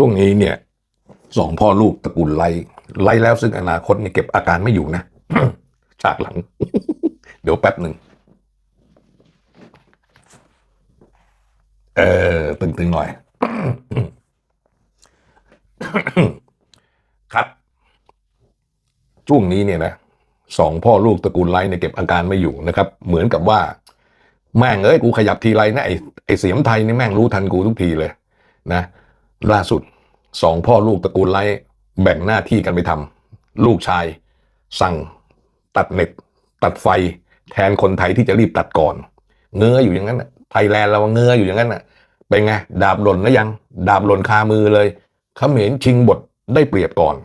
ช่วงนี้เนี่ยสองพ่อลูกตระกูลไล่ไล่แล้วซึ่งอนาคตเนี่ยเก็บอาการไม่อยู่นะฉากหลัง เดี๋ยวแป๊บหนึ่งเออตึงๆหน่อย ครับ ช่วงนี้เนี่ยนะสองพ่อลูกตระกูลไลท์เนี่ยเก็บอาการไม่อยู่นะครับ เหมือนกับว่า แม่งเอ้ยกูขยับทีไรนะไอไอเสียมไทยนี่แม่งรู้ทันกูทุกทีเลย นะ ล่าสุดสองพ่อลูกตระกูลไลท์แบ่งหน้าที่กันไปทำลูกชาย สั่ง ตัดเน็ต ตัดไฟ แทนคนไทยที่จะรีบตัดก่อน เงื้ออยู่อย่างนั้นไทยแลนด์เราเงื้ออยู่อย่างนั้นน่ะเป็นไงดาบหล่นแล้วยัง ดาบหล่นคามือเลยเขมรชิงบทได้เปรียบก่อน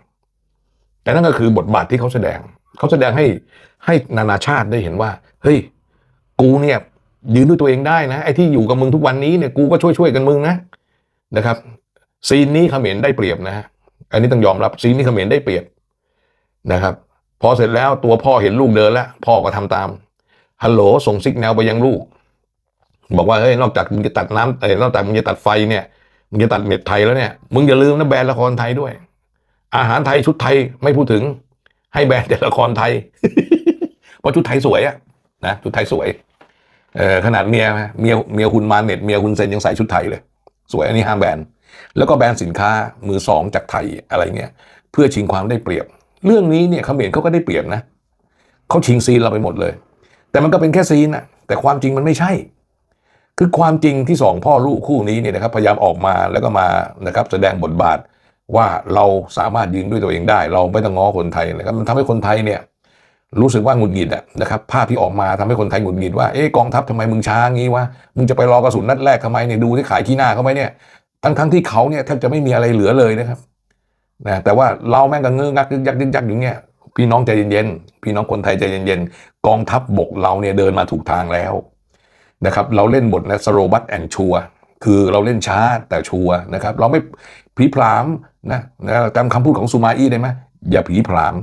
แต่นั่นก็คือบทบาทที่เขาแสดง เขาแสดงให้ให้นานาชาติได้เห็นว่า เฮ้ย กูเนี่ยยืนด้วยตัวเองได้นะไอ้ที่อยู่กับมึงทุกวันนี้เนี่ยกูก็ช่วยช่วยๆกันมึงนะนะครับ ซีนนี้เขมรได้เปรียบนะฮะอันนี้ต้องยอมรับซีนนี้เขมรได้เปรียบนะครับ พอเสร็จแล้วตัวพ่อเห็นลูกเดินแล้ว พ่อก็ทำตามฮัลโหลส่งซิกแนลไปยังลูก บอกว่าเฮ้ยนอกจากมึงจะตัดน้ำเอ้ยนอกจากมึงจะตัดไฟเนี่ยมึงจะตัดเน็ตไทยแล้วเนี่ยมึงอย่าลืมนะแบรนด์ละครไทยด้วย อาหารไทยชุดไทยไม่พูดถึง ให้แบรนด์แต่ละครไทยเพราะชุดไทยสวยอะนะชุดไทยสวยเออขนาดเมียเมียเมียคุณมาเน็ตเมียคุณเซนยังใส่ชุดไทยเลย สวยอันนี้ห้ามแบรนด์ แล้วก็แบรนด์สินค้ามือสองจากไทยอะไรเงี้ยเพื่อชิงความได้เปรียบ เรื่องนี้เนี่ยเขมรเขาก็ได้เปรียบนะเขาชิงซีนเราไปหมดเลย แต่มันก็เป็นแค่ซีนนะแต่ความจริงมันไม่ใช่ คือความจริงที่สองพ่อลูกคู่นี้เนี่ยนะครับพยายามออกมาแล้วก็มานะครับแสดงบทบาทว่าเราสามารถยืนด้วยตัวเองได้ เราไม่ต้องง้อคนไทยนะครับมันทำให้คนไทยเนี่ยรู้สึกว่าหงุดหงิดอะนะครับภาพที่ออกมาทำให้คนไทยหงุดหงิดว่าเอ๊ะกองทัพทำไมมึงช้างี้วะมึงจะไปรอกระสุนนัดแรกทำไมเนี่ยดูที่ขายขี้หน้าเขาไหมเนี่ย ทั้งทั้งที่เขาเนี่ยแทบจะไม่มีอะไรเหลือเลยนะครับนะแต่ว่าเราแม่งก็เงื้องักยึกยักยึกยักอย่างเงี้ยพี่น้องใจเย็นๆพี่น้องคนไทยใจเย็นๆกองทัพบกเราเนี่ยเดินมาถูกทางแล้วนะครับ เราเล่นบทนะสโรบัตแอนชัวคือเราเล่นช้าแต่ชัวนะครับ เราไม่ผีพรามนะนะจำคำพูดของซูมาอี้ได้ไหมอย่าผีพราม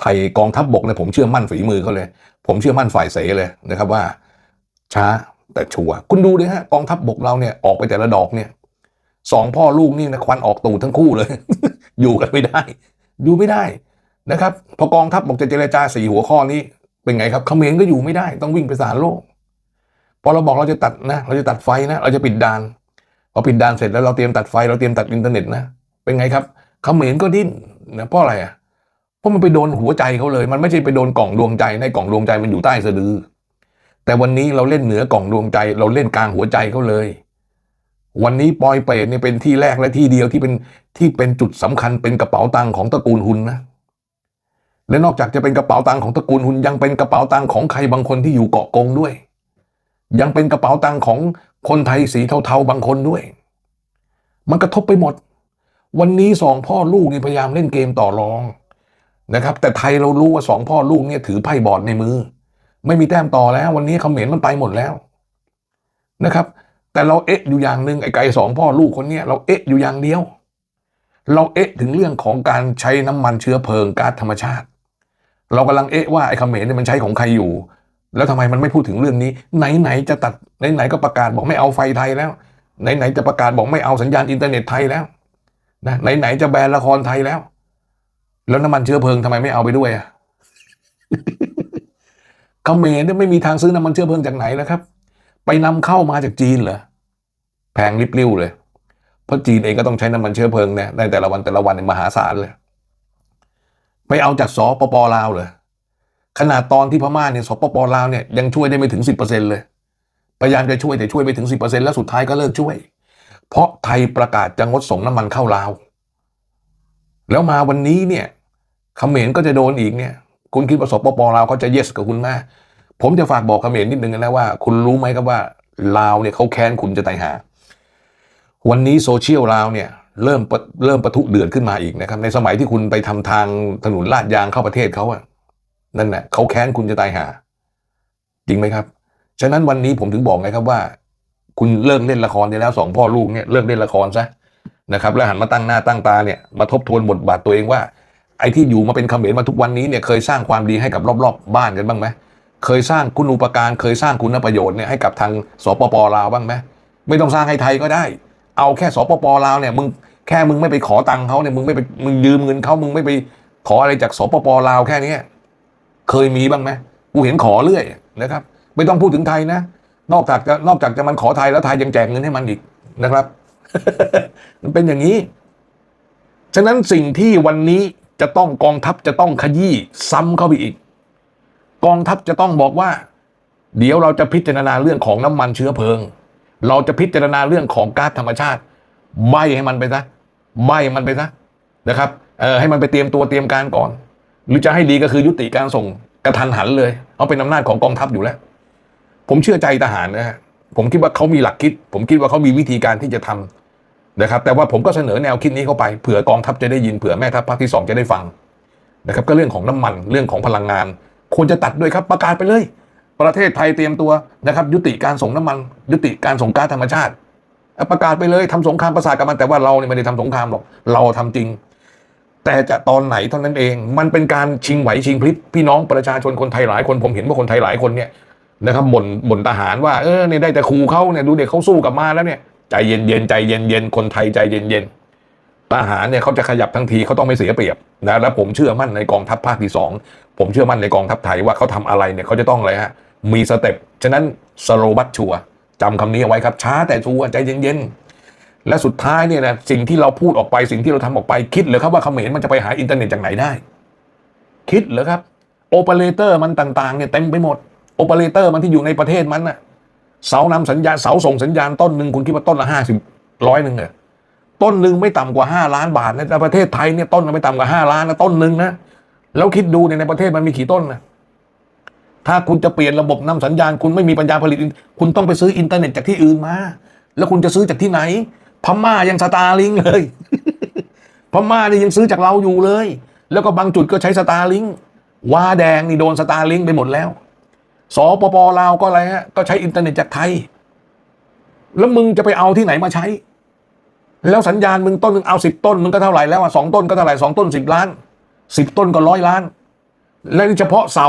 ไทยกองทัพบบกเนี่ยผมเชื่อมั่นฝีมือเขาเลย ผมเชื่อมั่นฝ่ายเสเลยนะครับว่าช้าแต่ชัวคุณดูดิฮะกองทัพบบกเราเนี่ยออกไปแต่ละดอกเนี่ย สองพ่อลูกนี่นะควันออกตูดทั้งคู่เลย อยู่กันไม่ได้ อยู่ไม่ได้นะครับ พอกองทัพบอกจะเจรจาสี่หัวข้อนี้เป็นไงครับเขมรก็อยู่ไม่ได้ ต้องวิ่งไปศาลโลก พอเราบอกเราจะตัดนะ เราจะตัดไฟนะ เราจะปิดด่าน พอปิดด่านเสร็จแล้วเราเตรียมตัดไฟ เราเตรียมตัดอินเทอร์เน็ตนะ เป็นไงครับเขมรก็ดิ้นนะเพราะอะไรอะ เพราะมันไปโดนหัวใจเขาเลย มันไม่ใช่ไปโดนกล่องดวงใจ ในกล่องดวงใจมันอยู่ใต้สะดือ แต่วันนี้เราเล่นเหนือกล่องดวงใจ เราเล่นกลางหัวใจเขาเลย วันนี้ปอยเปรตเนี่ยเป็นที่แรกและที่เดียวที่เป็นที่เป็นจุดสำคัญเป็นกระเป๋าตังค์ของตระกูลหุนนะและนอกจากจะเป็นกระเป๋าตังค์ของตระกูลหุนยังเป็นกระเป๋าตังค์ของใครบางคนที่อยู่เกาะกงด้วย ยังเป็นกระเป๋าตังค์ของคนไทยสีเทาๆบางคนด้วย มันกระทบไปหมด วันนี้สองพ่อลูกนี่พยายามเล่นเกมต่อรองนะครับ แต่ไทยเรารู้ว่าสองพ่อลูกเนี่ยถือไพ่บอร์ดในมือ ไม่มีแต้มต่อแล้ว วันนี้เขมรมันไปหมดแล้วนะครับ แต่เราเอ๊ะอยู่อย่างหนึ่งไอ้ไก่สองพ่อลูกคนเนี้ยเราเอ๊ะอยู่อย่างเดียว เราเอ๊ะถึงเรื่องของการใช้น้ำมันเชื้อเพลิงก๊าซธรรมชาติ เรากำลังเอ๊ะว่าไอ้เขมรเนี่ยมันใช้ของใครอยู่ แล้วทำไมมันไม่พูดถึงเรื่องนี้ ไหนๆจะตัดไหนๆก็ประกาศบอกไม่เอาไฟไทยแล้ว ไหนๆจะประกาศบอกไม่เอาสัญญาณอินเทอร์เน็ตไทยแล้วนะไหนๆจะแบนละครไทยแล้ว แล้วน้ำมันเชื้อเพลิงทำไมไม่เอาไปด้วยอะเขมรเนี่ยไม่มีทางซื้อน้ำมันเชื้อเพลิงจากไหนแล้วครับ ไปนำเข้ามาจากจีนเหรอ แพงริบลิ่วเลย เพราะจีนเองก็ต้องใช้น้ำมันเชื้อเพลิงเนี่ยในแต่ละวันแต่ละวันในยมหาศาลเลย ไปเอาจากสปปลาวเลยขนาดตอนที่พม่าเนี่ยสปปลาวเนี่ยยังช่วยได้ไม่ถึงสิบเปอร์เซ็นเลยพยายามจะช่วยแต่ช่วยไม่ถึงสิบเปอร์เซ็นแล้วสุดท้ายก็เลิกช่วย เพราะไทยประกาศจะงดส่งน้ำมันเข้าลาว แล้วมาวันนี้เนี่ยเขมรก็จะโดนอีกเนี่ย คุณคิดว่าสปปลาวเขาจะเยสกับคุณมาก ผมจะฝากบอกเขมรนิดนึงนะว่า คุณรู้ไหมครับว่าลาวเนี่ยเขาแค้นคุณจะตายหา วันนี้โซเชียลลาวเนี่ยเริ่มเริ่มประทุเดือดขึ้นมาอีกนะครับ ในสมัยที่คุณไปทำทางถนนลาดยางเข้าประเทศเขาอะนั่นแหละเขาแค้นคุณจะตายหา จริงไหมครับ ฉะนั้นวันนี้ผมถึงบอกไงครับว่า คุณเลิกเล่นละครได้แล้วสองพ่อลูกเนี่ยเลิกเล่นละครซะนะครับ แล้วหันมาตั้งหน้าตั้งตาเนี่ยมาทบทวนบทบาทตัวเองว่า ไอ้ที่อยู่มาเป็นเขมรมาทุกวันนี้เนี่ยเคยสร้างความดีให้กับรอบๆบบ้านกันบ้างไหมเคยสร้างคุณูปการ เคยสร้างคุณประโยชน์เนี่ยให้กับทางสปปลาวบ้างไหมไม่ต้องสร้างให้ไทยก็ได้ เอาแค่สปปลาวเนี่ยมึงแค่มึงไม่ไปขอตังค์เขาเนี่ยมึงไม่ไปมึงยืมเงินเขามึงไม่ไปขออะไรจากสปปลาวแค่นี้เคยมีบ้างไหมกูเห็นขอเรื่อยนะครับ ไม่ต้องพูดถึงไทยนะ นอกจากจะนอกจากจะมันขอไทยแล้วไทยยังแจกเงินให้มันอีกนะครับ มันเป็นอย่างนี้ ฉะนั้นสิ่งที่วันนี้จะต้องกองทัพจะต้องขยี้ซ้ำเข้าไปอีก กองทัพจะต้องบอกว่า เดี๋ยวเราจะพิจารณาเรื่องของน้ำมันเชื้อเพลิง เราจะพิจารณาเรื่องของก๊าซธรรมชาติ ใบให้มันไปซะใบมันไปซะนะครับเออให้มันไปเตรียมตัวเตรียมการก่อน หรือจะให้ดีก็คือยุติการส่งกระทันหันเลยเอาเป็นอำนาจของกองทัพอยู่แล้ว ผมเชื่อใจทหารนะฮะผมคิดว่าเขามีหลักคิด ผมคิดว่าเขามีวิธีการที่จะทำนะครับ แต่ว่าผมก็เสนอแนวคิดนี้เข้าไปเผื่อกองทัพจะได้ยินเผื่อแม่ทัพภาคที่สองจะได้ฟังนะครับ ก็เรื่องของน้ำมันเรื่องของพลังงาน ควรจะตัดด้วยครับประกาศไปเลย ประเทศไทยเตรียมตัวนะครับยุติการส่งน้ำมัน ยุติการส่งก๊าซธรรมชาติ ประกาศไปเลยทำสงครามประสาทกับมันแต่ว่าเราเนี่ยไม่ได้ทำสงครามหรอกเราทำจริง แต่จะตอนไหนเท่านั้นเอง มันเป็นการชิงไหวชิงพลิบพี่น้องประชาชนคนไทยหลายคนผมเห็นว่าคนไทยหลายคนเนี่ยนะครับบ่นบ่นทหารว่าเออเนี่ยได้แต่ครูเขาเนี่ยดูเด็กเขาสู้กับมาแล้วเนี่ยใจเย็นเย็นใจเย็นเย็นคนไทยใจเย็นเย็นทหารเนี่ยเขาจะขยับทั้งทีเขาต้องไม่เสียเปรียบนะแล้วผมเชื่อมั่นในกองทัพภาคที่สองผมเชื่อมั่นในกองทัพไทยว่าเขาทำอะไรเนี่ยเขาจะต้องอะไรฮะ มีสเต็ป ฉะนั้นสโลบัตชัวจำคำนี้เอาไว้ครับ ช้าแต่ชัวใจเย็นๆ และสุดท้ายเนี่ยนะสิ่งที่เราพูดออกไปสิ่งที่เราทำออกไปคิดเหรือครับว่าเขมรมันจะไปหาอินเทอร์เน็ตจากไหนได้ คิดเหรอครับโอเปอเรเตอร์มันต่างๆเนี่ยเต็มไปหมดโอเปอเรเตอร์มันที่อยู่ในประเทศมันน่ะเสานำสัญญาณเสาส่งสัญญาณต้นหนึ่งคุณคิดว่าต้นละห้าสิบร้อยหนึ่งเหรอต้นหนึ่งไม่ต่ำกว่าห้าล้านบาทในประเทศไทยเนี่ยต้นไม่ต่ำกว่าห้าล้านนะต้นหนึ่งนะแล้วคิดดูเนี่ยในประเทศมันมีกี่ต้นนะ ถ้าคุณจะเปลี่ยนระบบนำสัญญาณ คุณไม่มีปัญญาผลิต คุณต้องไปซื้ออินเทอร์เน็ตจากที่อื่นมา แล้วคุณจะซื้อจากที่ไหน พม่ายังสตาร์ลิงเลย พม่านี่ยังซื้อจากเราอยู่เลย แล้วก็บางจุดก็ใช้สตาร์ลิงว่าแดงนี่โดนสตาร์ลิงไปหมดแล้วสปปลาวก็อะไรฮะก็ใช้อินเทอร์เน็ตจากไทย แล้วมึงจะไปเอาที่ไหนมาใช้ แล้วสัญญาณมึงต้นหนึ่งเอาสิบต้นมึงก็เท่าไหร่แล้วอะสองต้นก็เท่าไหร่สองต้นสิบล้านสิบต้นก็ร้อยล้าน และเฉพาะเสา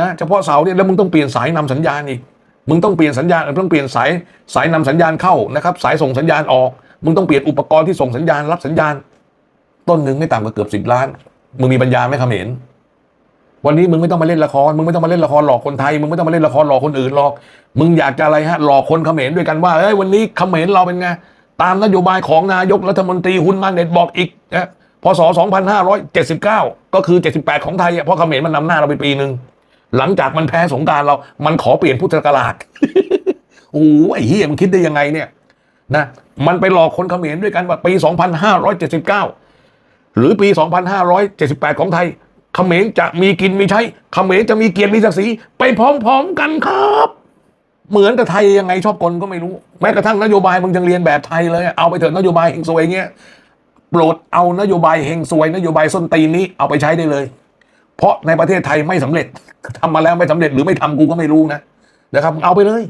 นะเฉพาะเสาเนี่ยแล้วมึงต้องเปลี่ยนสายนำสัญญาณอีกมึงต้องเปลี่ยนสัญญาณต้องเปลี่ยนสายสายนำสัญญาณเข้านะครับ สายส่งสัญญาณออก มึงต้องเปลี่ยนอุปกรณ์ที่ส่งสัญญาณรับสัญญาณ ต้นหนึ่งไม่ต่ำกว่าเกือบสิบล้าน มึงมีปัญญาไหมเขมรวันนี้มึงไม่ต้องมาเล่นละคร มึงไม่ต้องมาเล่นละครหลอกคนไทย มึงไม่ต้องมาเล่นละครหลอกคนอื่นหรอก มึงอยากจะอะไรฮะหลอกคนเขมรด้วยกันว่าเอ้ยวันนี้เขมรเราเป็นไงตามนโยบายของนายกรัฐมนตรีฮุนมาเน็ตบอกอีกนะพศ 2579 ก็คือ 78 ของไทยอะเพราะเขมรมันนำหน้าเราไปปีหนึ่ง หลังจากมันแพ้สงการเรา มันขอเปลี่ยนพุทธศักราชโอ้ไอ้เฮียมันคิดได้ยังไงเนี่ยนะมันไปหลอกคนเขมรด้วยกันว่าปี 2579 หรือปี 2578 ของไทยเขมรจะมีกินมีใช้เขมรจะมีเกียรติมีศักดิ์ศรีไปพร้อมๆกันครับ เหมือนกับไทยยังไงชอบกลก็ไม่รู้ แม้กระทั่งนโยบายมึงยังเรียนแบบไทยเลย เอาไปเถอะนโยบายเฮงซวยเงี้ยโปรดเอานโยบายเฮงซวยนโยบายส้นตีนนี้เอาไปใช้ได้เลย เพราะในประเทศไทยไม่สำเร็จทำมาแล้วไม่สำเร็จหรือไม่ทำกูก็ไม่รู้นะนะครับเอาไปเลย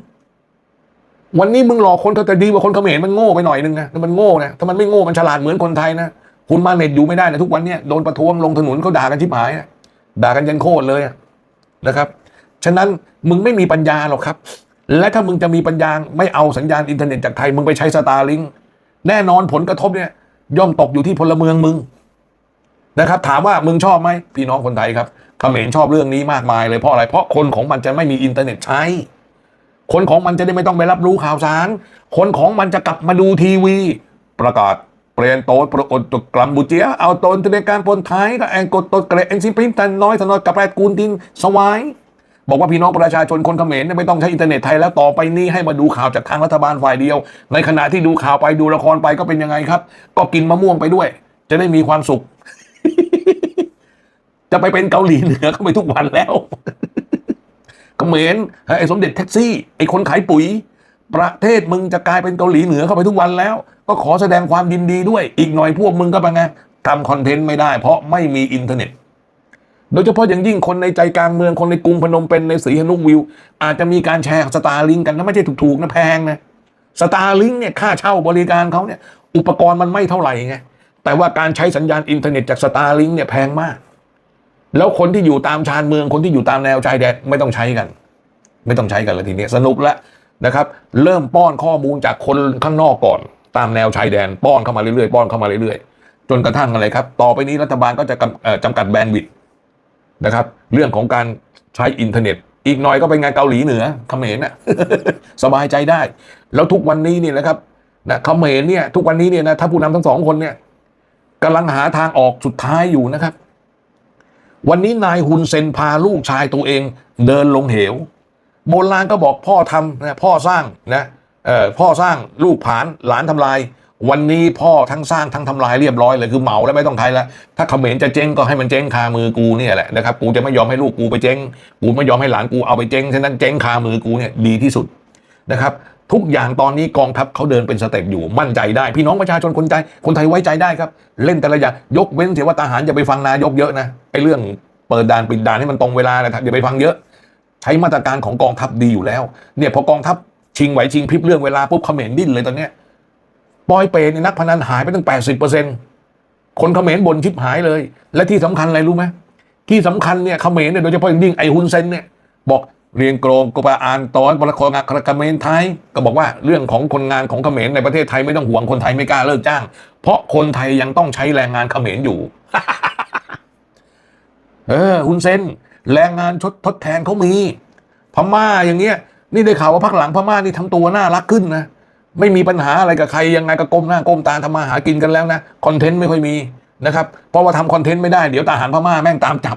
วันนี้มึงหลอกคนแต่ดีกว่าคนเขมรมันโง่ไปหน่อยนึงนะแต่มันโง่นะถ้ามันไม่โง่มันฉลาดเหมือนคนไทยนะคุณมาเน็ตอยู่ไม่ได้นะทุกวันเนี้ยโดนประท้วงลงถนนเขาด่ากันชิบหายอะด่ากันยันโคตรเลยนะครับ ฉะนั้นมึงไม่มีปัญญาหรอกครับ และถ้ามึงจะมีปัญญาไม่เอาสัญญาณอินเทอร์เน็ตจากไทยมึงไปใช้สตาร์ลิงแน่นอนผลกระทบเนี่ยย่อมตกอยู่ที่พลเมืองมึง นะครับถามว่ามึงชอบไหมพี่น้องคนไทยครับเขมรชอบเรื่องนี้มากมายเลยเพราะอะไร เพราะคนของมันจะไม่มีอินเทอร์เน็ตใช้ คนของมันจะได้ไม่ต้องไปรับรู้ข่าวสาร คนของมันจะกลับมาดูทีวี ประกาศเปลี่ยนโตนประกฏตกลัมบูเจียเอาตนในการปนไทยกับแองกดตดเกรเอนซิมพริมตันน้อยสนอยกับแปดกูลดินสวายบอกว่าพี่น้องประชาชนคนเขมรไม่ต้องใช้อินเทอร์เน็ตไทยแล้วต่อไปนี้ให้มาดูข่าวจากทางรัฐบาลฝ่ายเดียว ในขณะที่ดูข่าวไปดูละครไปก็เป็นยังไงครับ ก็กินมะม่วงไปด้วย จะได้มีความสุข จะไปเป็นเกาหลีเหนือเข้าไปทุกวันแล้วเขมรไอ้สมเด็จแท็กซี่ไอ้คนขายปุ๋ย ประเทศมึงจะกลายเป็นเกาหลีเหนือเข้าไปทุกวันแล้ว ก็ขอแสดงความยินดีด้วย อีกหน่อยพวกมึงก็เป็นไงทำคอนเทนต์ไม่ได้ เพราะไม่มีอินเทอร์เน็ต โดยเฉพาะอย่างยิ่งคนในใจกลางเมืองคนในกรุงพนมเปญในสีหนุวิว อาจจะมีการแชร์สตาร์ลิงกันนะไม่ใช่ถูกๆนะแพงนะสตาร์ลิงเนี่ยค่าเช่าบริการเขาเนี่ย อุปกรณ์มันไม่เท่าไหร่ไงแต่ว่าการใช้สัญญาณอินเทอร์เน็ตจากสตาร์ลิงเนี่ยแพงมาก แล้วคนที่อยู่ตามชานเมืองคนที่อยู่ตามแนวชายแดนไม่ต้องใช้กัน ไม่ต้องใช้กันแล้วทีนี้สนุกแล้วนะครับ เริ่มป้อนข้อมูลจากคนข้างนอกก่อน ตามแนวชายแดน ป้อนเข้ามาเรื่อยๆป้อนเข้ามาเรื่อยๆ จนกระทั่งอะไรครับ ต่อไปนี้รัฐบาลก็จะจำกัดแบนด์วิดต์นะครับ เรื่องของการใช้อินเทอร์เน็ต อีกหน่อยก็เป็นงานเกาหลีเหนือเขมรน่ะสบายใจได้ แล้วทุกวันนี้นี่นะครับนะเขมรเนี่ยทุกวันนี้เนี่ยนะถ้าผู้นำทั้งสองคนเนี่ยกำลังหาทางออกสุดท้ายอยู่นะครับ วันนี้นายฮุนเซนพาลูกชายตัวเอง เดินลงเหว โบราณก็บอกพ่อทำนะพ่อสร้างนะเออพ่อสร้างลูกผานหลานทำลาย วันนี้พ่อทั้งสร้างทั้งทำลายเรียบร้อยเลยคือเหมาแล้วไม่ต้องไทยแล้ว ถ้าเขมรจะเจ๊งก็ให้มันเจ๊งคามือกูเนี่ยแหละนะครับกูจะไม่ยอมให้ลูกกูไปเจ๊งกูไม่ยอมให้หลานกูเอาไปเจ๊งฉะนั้นเจ๊งคามือกูเนี่ยดีที่สุดนะครับ ทุกอย่างตอนนี้กองทัพเขาเดินเป็นสเต็ปอยู่มั่นใจได้ พี่น้องประชาชนคนใจคนไทยไว้ใจได้ครับ เล่นแต่ละอย่างยกเว้นเสียว่าทหารอย่าไปฟังนายกเยอะนะไอ้เรื่องเปิดด่านปิดด่านให้มันตรงเวลานะอย่าไปฟังเยอะ ใช้มาตรการของกองทัพดีอยู่แล้ว เนี่ยพอกองทัพชิงไหวชิงพริบเรื่องเวลาปุ๊บเขมรดิ้นเลยตอนเนี้ยปอยเปรตเนี่ยนักพนันหายไปตั้งแปดสิบเปอร์เซ็นคนเขมรบนชิบหายเลย และที่สำคัญอะไรรู้ไหมที่สำคัญเนี่ยเขมรเนี่ยโดยเฉพาะอย่างยิ่งไอฮุนเซนเนี่ยบอก เรียนโกรงกบอ่านตอนบรคงานเขมรไทย ก็บอกว่าเรื่องของคนงานของเขมรในประเทศไทยไม่ต้องห่วงคนไทยไม่กล้าเลิกจ้าง เพราะคนไทยยังต้องใช้แรงงานเขมรอยู่ เออฮุนเซนแรงงานชดทดแทนเขามี พม่าอย่างเงี้ย นี่ได้ข่าวว่าพักหลังพม่านี่ทำตัวน่ารักขึ้นนะไม่มีปัญหาอะไรกับใครยังไงก็ก้มหน้าก้มตาทำมาหากินกันแล้วนะคอนเทนต์ไม่ค่อยมีนะครับเพราะว่าทำคอนเทนต์ไม่ได้เดี๋ยวทหารพม่าแม่งตามจับ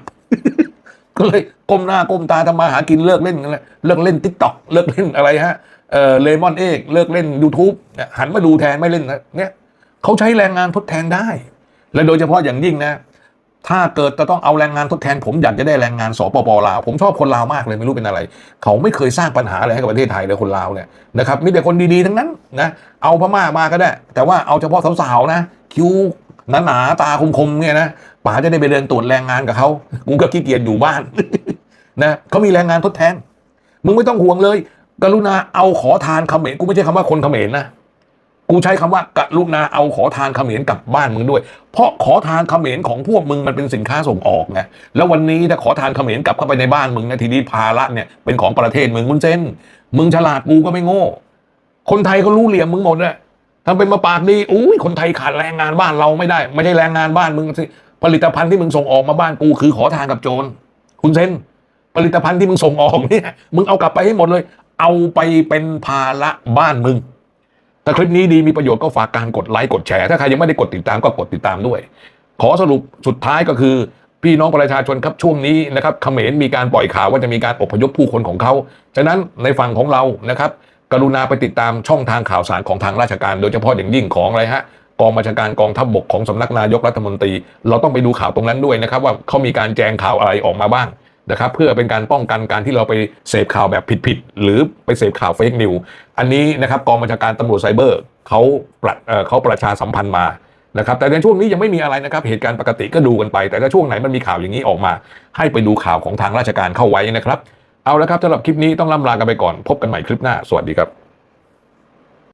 ก็เลยก้มหน้าก้มตาทำมาหากินเลิกเล่นกันเลยเลิกเล่นทิกตอกเลิกเล่นอะไรฮะเออเลมอนเอกเลิกเล่น YouTube หันมาดูแทนไม่เล่นนะเนี่ยเขาใช้แรงงานทดแทนได้ และโดยเฉพาะอย่างยิ่งนะ ถ้าเกิดจะต้องเอาแรงงานทดแทน ผมอยากจะได้แรงงานสปปลาวผมชอบคนลาวมากเลยไม่รู้เป็นอะไร เขาไม่เคยสร้างปัญหาอะไรให้กับประเทศไทยเลยคนลาวเนี่ยนะครับมีแต่คนดีๆทั้งนั้นนะเอาพม่ามาก็ได้ แต่ว่าเอาเฉพาะสาวๆนะคิ้ว หนาๆตาคมๆเนี่ยนะป๋าจะได้ไปเดินตรวจแรงงานกับเขากูก็ขี้เกียจอยู่บ้านนะเขามีแรงงานทดแทน มึงไม่ต้องห่วงเลย กรุณาเอาขอทานเขมรกูไม่ใช่คำว่าคนเขมรนะกูใช้คำว่ากรุณาเอาขอทานเขมรกลับบ้านมึงด้วย เพราะขอทานเขมรของพวกมึงมันเป็นสินค้าส่งออกไงแล้ววันนี้ถ้าขอทานเขมรกลับเข้าไปในบ้านมึงนะทีนี้ภาระเนี่ยเป็นของประเทศมึงมึงเซนมึงฉลาดกูก็ไม่โง่ คนไทยเขารู้เหลี่ยมมึงหมดเลย ทำเป็นมาปากดีอุ้ยคนไทยขาดแรงงานบ้านเราไม่ได้ ไม่ใช่แรงงานบ้านมึงสิผลิตภัณฑ์ที่มึงส่งออกมาบ้านกูคือขอทานกับโจรคุณเซนผลิตภัณฑ์ที่มึงส่งออกเนี่ยมึงเอากลับไปให้หมดเลย เอาไปเป็นภาระบ้านมึงถ้าคลิปนี้ดีมีประโยชน์ก็ฝากการกดไลค์กดแชร์ถ้าใครยังไม่ได้กดติดตามก็กดติดตามด้วย ขอสรุปสุดท้ายก็คือ พี่น้องประชาชนครับช่วงนี้นะครับเขมรมีการปล่อยข่าวว่าจะมีการอพยพผู้คนของเขาฉะนั้นในฝั่งของเรานะครับ กรุณาไปติดตามช่องทางข่าวสารของทางราชการ โดยเฉพาะอย่างยิ่งของอะไรฮะกองบัญชาการกองทัพบกของสำนักนายกรัฐมนตรี เราต้องไปดูข่าวตรงนั้นด้วยนะครับ ว่าเขามีการแจงข่าวอะไรออกมาบ้างนะครับ เพื่อเป็นการป้องกันการที่เราไปเสพข่าวแบบผิดๆหรือไปเสพข่าวเฟกนิวอันนี้นะครับกองบัญชาการตำรวจไซเบอร์เขาประเอ่อเขาประชาสัมพันธ์มานะครับแต่ในช่วงนี้ยังไม่มีอะไรนะครับเหตุการณ์ปกติก็ดูกันไป แต่ถ้าช่วงไหนมันมีข่าวอย่างนี้ออกมา ให้ไปดูข่าวของทางราชการเข้าไว้นะครับ เอาละครับสำหรับคลิปนี้ต้องล่ำลากันไปก่อน พบกันใหม่คลิปหน้า สวัสดีครับ